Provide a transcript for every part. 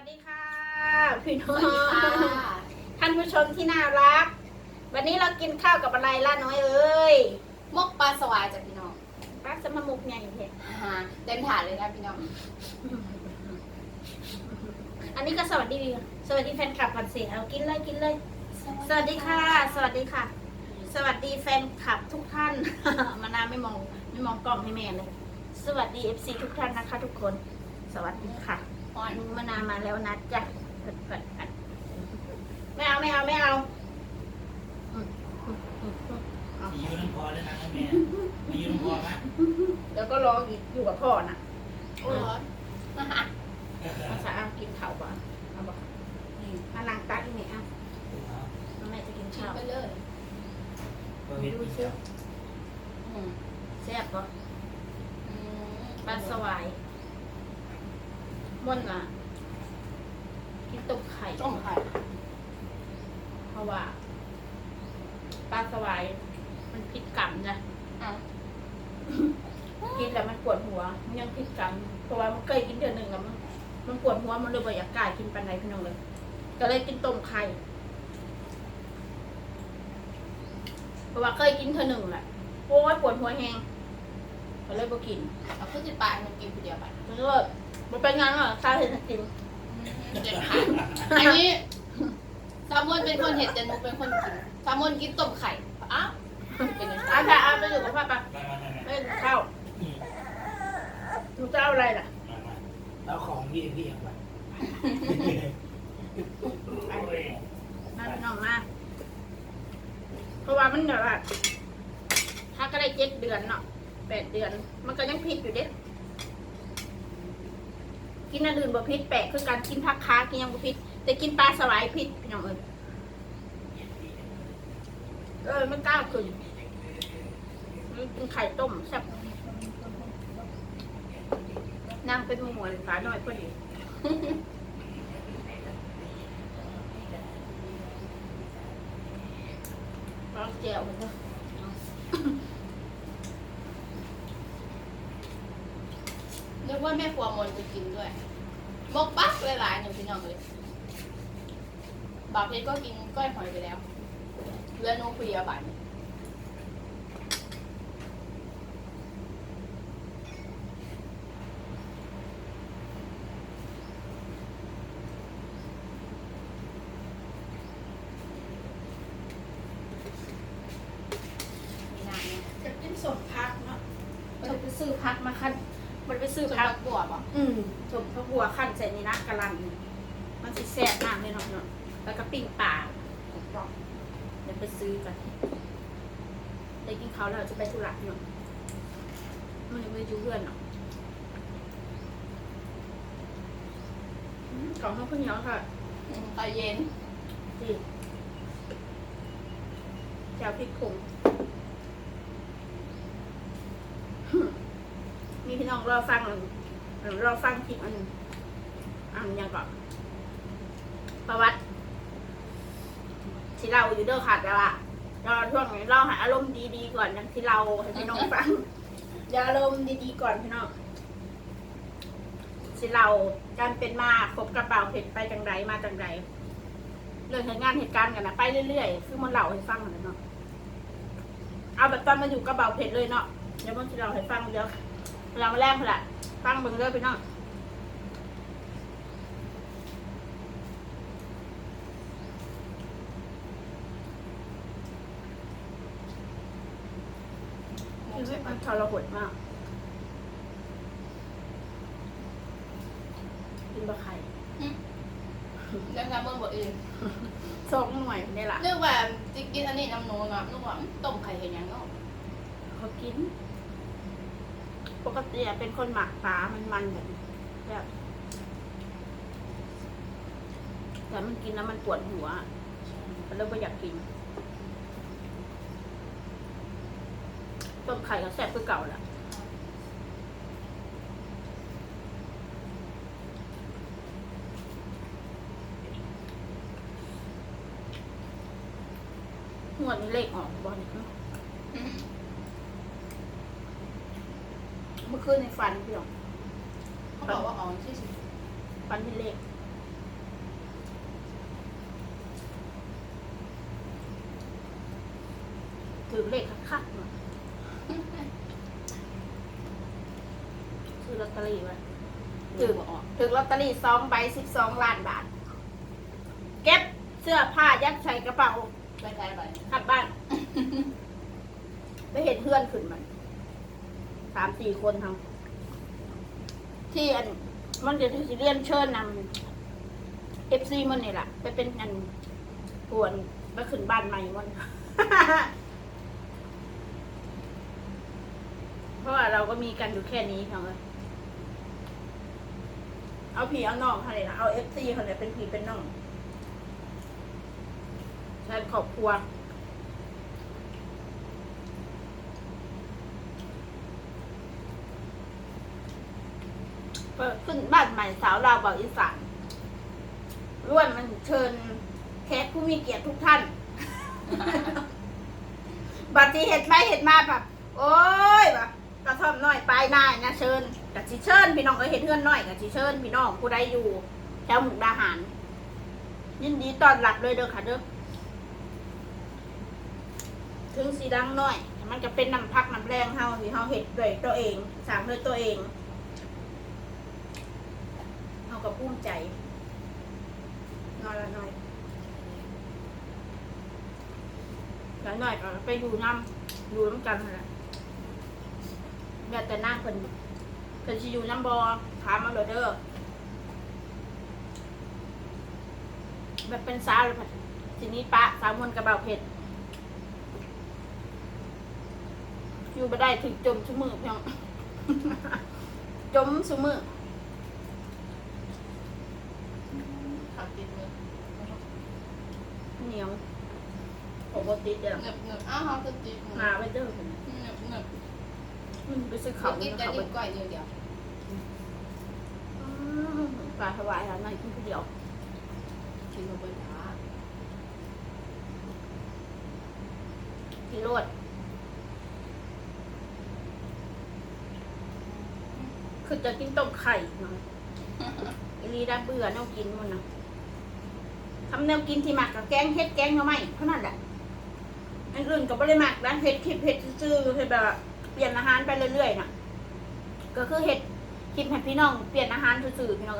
วัสดีค่ะพี่น้อสวัสดีค่ะงท่านผู้ชมที่น่ารัก วันนี้เรากินข้าวกับอะไรล่ะน้อยเอ้ยมกปลาสวายจากพี่น้องรักสมมุกไงเห็นอ่าเต็มถาดเลยนะพี่น้อง อันนี้ก็สวัสดี สวัสดีแฟนคลับก่อนสิเอากินเลยกินเลย สวัสดีค่ะ สวัสดีค่ะ สวัสดีแฟนคลับทุกท่าน มานาไม่มองไม่มองกล้องให้แม่เลย สวัสดี FC ทุกท่านนะคะ ทุกคน สวัสดีค่ะ อ่อนมานาวมาแล้วนะจ๊ะเปิดเปิดอัดไม่เอาไม่เอาไม่เอาอืมอืมอืมอืมเอามียูน้ำพอแล้วนะแม่มียูน้ำพอไหมเดี๋ยวก็รออีกอยู่กับพ่อน่ะโอ้ร้อนอะภาษาเอากินข้าวก่อนเอาบอกนี่มานั่งตักนี่อะแม่จะกินข้าวไปเลยดูซิอืมแซ่บปะปลาสวาย ม่วนอะกินต้มไข่ต้มไข่เพราะว่าปลาสวายมันพิษกรรมนะอะกินแล้วมันปวดหัวมันยังพิษกรรมเพราะว่ามันเคยกินเดือนหนึ่งแล้วมันมันปวดหัวมันเลยบ่อยากกล้ากินปันไหนพี่น้องเลย ก็เลยกินต้มไข่เพราะว่าเคยกินเธอหนึ่งแหละโอ้ยปวดหัวแหงก็เลยบ่กินเอาขึ้นสิปลายมันกินคนเดียวไปมันก็ มันเป็นงานเหรอซาเห็นกินอืมเต็มถาดอันนี้แซลมอนเป็นคนเห็ดแต่หนูเป็นคนกินแซลมอนกินต้มไข่อ้าวเป็นยังไงอาจารย์เอาไปอยู่กับพ่อปะมามามาไม่กินข้าวหนูจะเอาอะไรล่ะมามาแล้วของพี่พี่อย่างไรโอ้ยมาพี่น้องมาเพราะว่ามันแบบว่าถ้าก็ได้เจ็ดเดือนเนาะแปดเดือน มันก็ยังพิษอยู่เด้ กินอันอื่นบ่พิษแปลกคือการกินผักค้ากินยังบ่พิษแต่กินปลาสวายพิษพี่น้องเอ้ยเออมันกล้าขึ้นมันกินไข่ต้มแซ่บนั่งเป็นหมวนฝาหน่อยพอดีลองแจวมันเถอะ กว่าแม่ครัวมนจะกินด้วยมกปักหลายๆหนึ่งพี่น้องเลยบาเพชรก็กินก้อยหอยไปแล้วเหลือหนูคนเดียวบาทนี้มีนานเนี่ย จะกินสมพักเนาะมันไปซื้อพักมาคั้นมันไป ซื้อคือพัพักกบวบอะอืมสมพักบัวขั้นใส่นี่นะกะหลันมันสิแซ่บมากเลยเนาะเนาะแล้วก็ปิ้งปลาเดี๋ยวไปซื้อกันได้กินข้าวแล้วจะไปธุระเนาะมันยังไม่อยู่เพื่อนเนาะอืมของข้าวเหนียวค่ะอืมตอนเย็นนี่แจ่วพริกผง มีพี่ น้องรอฟังเออรอฟังคลิปอันอันยังก่อนประวัติที่เราอยู่เด้อค่ะแต่ว่ารอช่วงนี้เราหาอารมณ์ดีๆก่อนอย่างที่เราให้พี่น้องฟังอย่าอารมณ์ดีๆก่อนพี่น้องที่เราการเป็นมาคบกระเป๋าเผ็ดไปจังไรมาจังไรเรื่องเหตุงานเหตุการณ์กันนะไปเรื่อยๆ คือมันเล่าให้ฟังกันนเนาะ เอาแบบตอนมาอยู่กระเป๋าเผ็ดเลยเนาะ เดี๋ยวมันที่เราให้ฟังเดี๋ยว เรามาแรกละฟังเบิ่งเด้อพี่น้องชีวิตมันทรหดมากกินบะไข่แล้วทำเมื่อบอกเองสองหน่วยนี่แหละเรื่องว่าจะกินอันนี้น้ำหนูนะนึกว่าต้มไข่เห็นยังเนาะเขากิน ปกติอะเป็นคนหมักปลามันมันแบบแบบแต่มันกินแล้วมันปวดหัวมันเริ่มไม่อยากกินต้มไข่ก็แซ่บคือเก่าแหละหัวดนี้เลขออกบอลนี่ เมื่อคืนในฝันพี่น้องเขาบอกว่าอ๋อใช่สิฝันเป็นเลขถือเลขคักๆมาถือลอตเตอรี่ไว้ถือออกถือลอตเตอรี่สองใบสิบสองล้านบาท เก็บเสื้อผ้ายัดใส่กระเป๋าไปใช้ไปขับบ้าน ไปเห็นเพื่อนขึ้นมา สามสี่คนทำที่อันมันจะที่เรียนเชิญนำเอฟซีมันนี่แหละไปเป็นอันปวนไปขึ้นบ้านใหม่มันเพราะว่าเราก็มีกันอยู่แค่นี้เท่านั้นเอาผีเอาน้องเขาเลยนะเอาเอฟซีเขาเลยเป็นผีเป็นน้องฉันครอบครัว เปิดขึ้นบ้านใหม่สาวลาวเบาอีสานร่วนมันเชิญแขกผู้มีเกียรติทุกท่าน บัดนี้เห็ดไม่เห็ดมาแบบโอ้ยแบบกระท่อมน้อยปลายนายนะเชิญกับจิเชิญพี่น้องเอ้ยเห็ดเพื่อนน้อยกับจิเชิญพี่น้องผู้ใดอยู่แถวหมุกดาหาร ยินดีต้อนรับเลยเด้อค่ะเด้อถึงสีดังน้อย มันจะเป็นน้ำพักน้ำแรงเฮาที่เฮาเห็ดด้วยตัวเองสร้างด้วยตัวเอง กับภูมิใจน้อยละน้อยแล้วน้อยก็ไปอยู่น้ำอยู่น้ำกันนั่นแหละแบบแต่หน้าเพิ่นเพิ่นสิอยู่น้ำบอถามมาเลยเด้อแบบเป็นสาวเลยค่ะทีนี้ปะสาวมนกระเบาเพชรอยู่ไม่ได้ถึงจมชั่วมือเพียงจมชั่วมือ ขับติดมือ เหนียวปกติเดี๋ยวหนึบหนึบอ้าวเขาจะติดมือมาไปเด้อผมหนึบหนึบมันไปซื้อเขาเขากิเนี่นยแต่เขาไปนิ้วก้อยนิ้วเดียวปลาถวายหาหน่อยกินคนเดียวกินมาเบิดหากินโรดคือจะกินต้มไข่หน่อยอีลีได้เบื่อแนวกินมันนะ ทำแนวกินที่หมักกับแกงเฮ็ดแกงหน่อไมเท่านั้นแหละอันอื่นก็ไม่ได้หมักนะเฮ็ดคลิปเฮ็ดซื่อเฮ็ดแบบเปลี่ยนอาหารไปเรื่อยๆน่ะก็คือเฮ็ดคลิปให้พี่น้องเปลี่ยนอาหารซื่อๆพี่น้อง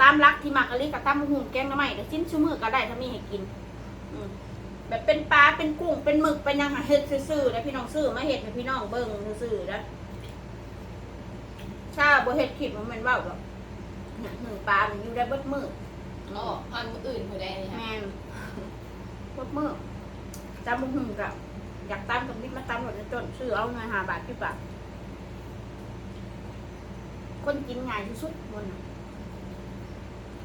ตามรักที่หมักอะไรกับตามหุ่งแกงหน่อไมเดี๋ยวชิ้นชั่วมือก็ได้ถ้ามีให้กินแบบเป็นปลาเป็นกุ้งเป็นหมึกเป็นยังเฮ็ดซื่อๆนะพี่น้องซื้อมาเฮ็ดให้พี่น้องเบิ่งซื่อๆนะชาบ่เฮ็ดคลิปมันแม่นว้าดอกเนี่ยหนึ่งปลามันอยู่ได้เบิดมื้อ อ๋ออันมืออื่นผู้ใดนี่ฮะแม่นเบิดมื้อจำบ่หุ่งก็อยากตามกับนิดมาตามหมดในต้นซื้อเอาเงิน5บาท10บาทคนกินง่ายที่สุดบน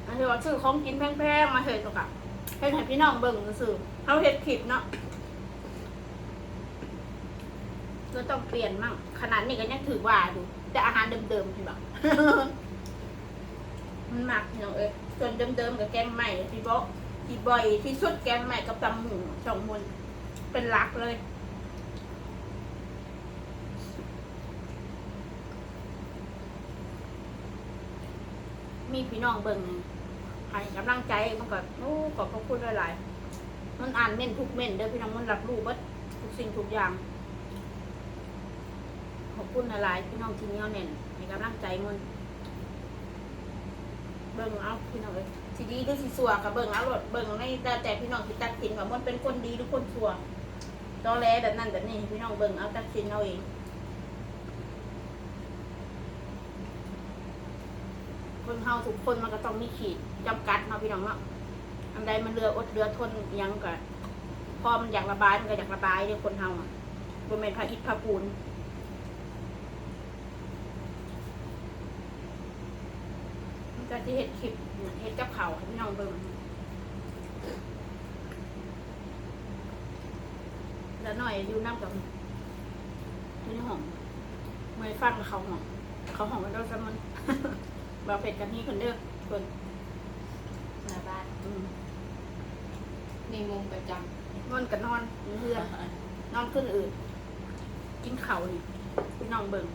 อันที่ว่าซื้อของกินแพงๆมาเฮ็ดตกอะเฮ็ดให้พี่น้องเบิ่งซื่อเฮาเฮ็ดคลิปเนาะก็ต้องเปลี่ยนมั่งขนาดนี้ก็ยังถือว่าอยู่แต่อาหารเดิมๆพี่บอกมันหมักเนาะเอ้ย ส่วนเดิมๆกับแกงใหม่ที่บอกที่บ่อยที่สุดแกงใหม่กับตำหมูสองมูลเป็นหลักเลยมีพี่น้องเบิ่งให้กำลังใจมันก็โอ้ขอบพระคุณหลายๆมันอ่านเม่นทุกเม่นเด้อพี่น้องมันรับรู้เบิดทุกสิ่งทุกอย่าง ขอบคุณหลายๆพี่น้องที่เหนียวแน่นให้กำลังใจมัน เบิ่งเอาพี่น้องเอ้ยสิดีหรือสิสัวกับเบิ่งเอาโลดเบิ่งในแต่แต่พี่น้องที่ตัดสินว่ามันเป็นคนดีหรือคนสัวตอแหลแบบนั้นแบบนี้พี่น้องเบิ่งเอาตัดสินเอาเองคนเฮาทุกคนมันก็ต้องมีขีดจำกัดเนาะพี่น้องเนาะอันใดมันเรืออดเรือทนยังก็พอมันอยากระบายมันก็อยากระบายเด้อคนเฮาอะบ่แม่นพระอิฐพระปูน มัน ก็ที่เห็ดคลิปเนี่ยเห็ดกับเขาวให้พี่น้องเบิ่งแล้วหน่อยอยู่น้ำกับอยู่ในห้องเมื่อยฟังกับเขาห้องเขาห้องกันโดนซะมันบาเป็ดกันนี่คนเด้อคนหน้าบ้านอืมมีมุมประจนอนกับนอนอยู่เพื่อนำนอนขึ้นอื่น กินเขาวนี่พี่น้องเบิ่ง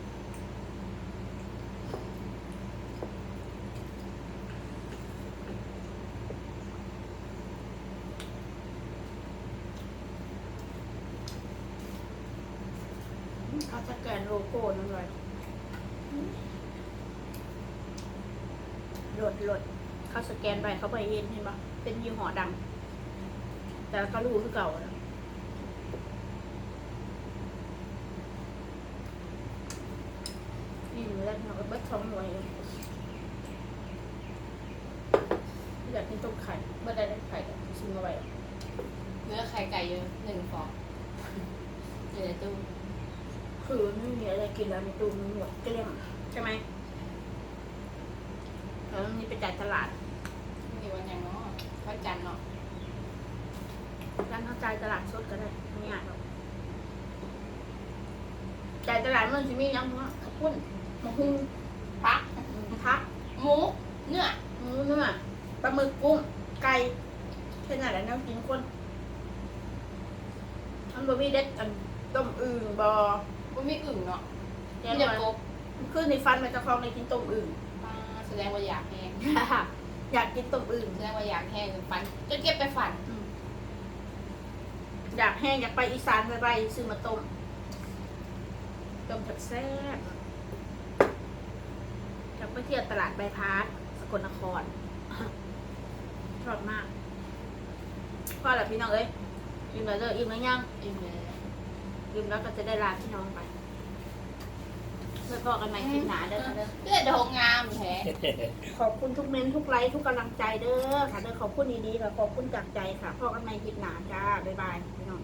สแกนโลโก้นั่นเลยโหลดโหลดเขาสแกนไปเขาไปเห็นเห็นปะเป็นยี่ห้อดัง แต่ก็รู้คือเก่านะนี่หนูได้หนูเบิดท้องหน่วยอยากกินต้มไข่เมื่อได้ได้ไข่ก็ซื้อมาไว้เนื้อไข่ไก่เยอะหนึ่งฟองอยู่ในตู้ คือไม่มีอะไรกินแล้วในตู้มันหมดเกลี้ยงใช่ไหมแล้วนี่ไปจ่ายตลาดมีวันอย่างเนาะวันจันทร์เนาะร้านเขาจ่ายตลาดสดก็ได้ไม่ยากหรอกจ่ายตลาดมันจะมียังวะข้าวปุ้นมะฮุ่งพักพักหมูเนื้อหมูเนื้อปลาหมึกกุ้งไก่แค่นั้นแหละน้ำกินคนอันบะมี่เด็ดอันต้มอึ่งบอ มันมีอึ่งเนาะแกมันงจะมันกบขึ้นในฟันมันจะคลองในกินต้มอึ่งอ่าแสดงว่าอยากแห้งอยากกินต้มอึ่งแสดงว่าอยากแห้งฟันจะเก็บไปฝันอืมอยากแห้งอยากไปอีสานไปไปซื้อมาต้มต้มแซ่บๆอยากไปเที่ยวตลาดใบพาสสกลนครชอบมากพ่อแหละพี่น้องเอ้ยอิ่มแล้วเด้ออิ่มแล้วยังอิ่มเลยอิ่มแล้วก็จะได้ลาพี่น้องไป เมื่อพอกันใหม่คลิปหนาเด้อค่ะเด้อเพื่อดองงามแท้ขอบคุณทุกเม้นทุกไลค์ทุกกำลังใจเด้อค่ะเด้อขอบคุณดีๆค่ะขอบคุณจากใจค่ะพอกันใหม่คลิปหนาจ้าบ๊ายบายพี่น้อง